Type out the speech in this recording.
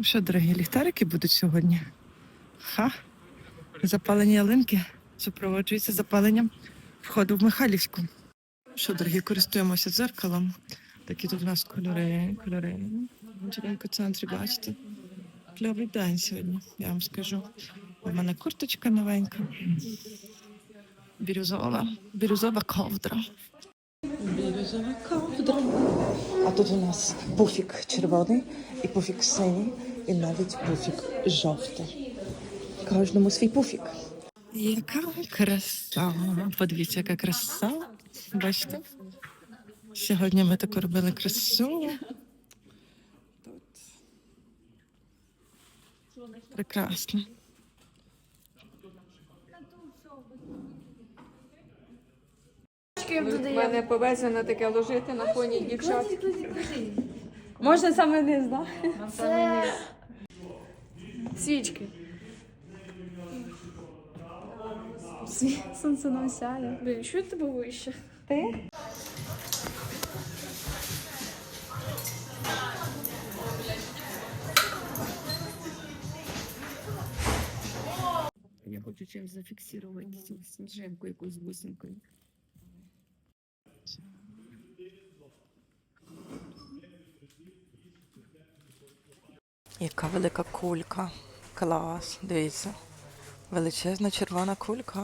Ну Що, дорогі ліхтарики будуть сьогодні? Ха. Запалені ялинки супроводжуються запаленням входу в Михайлівську. Що, дорогі, користуємося дзеркалом. Такі тут у нас кольори, кольори. В центрі, бачите? Кльовий день сьогодні, я вам скажу. У мене курточка новенька. Бірюзова, бірюзова ковдра. Бірюзова ковдра. А тут у нас пуфік червоний і пуфік синій, і навіть пуфік жовтий. Кожному свій пуфік. Яка краса! Подивіться, яка краса. Бачите? Сьогодні ми таку робили красу. Тут. Прекрасно. Мене повезено таке ложити на фоні дівчат. Можна саме низ, да? Свічки. Сонце нам сяє. Блін, що тебе вище? Ти? Я хочу чимось зафіксувати цю сніжинку якусь бусинкою. Яка велика кулька. Клас. Дивіться. Величезна червона кулька.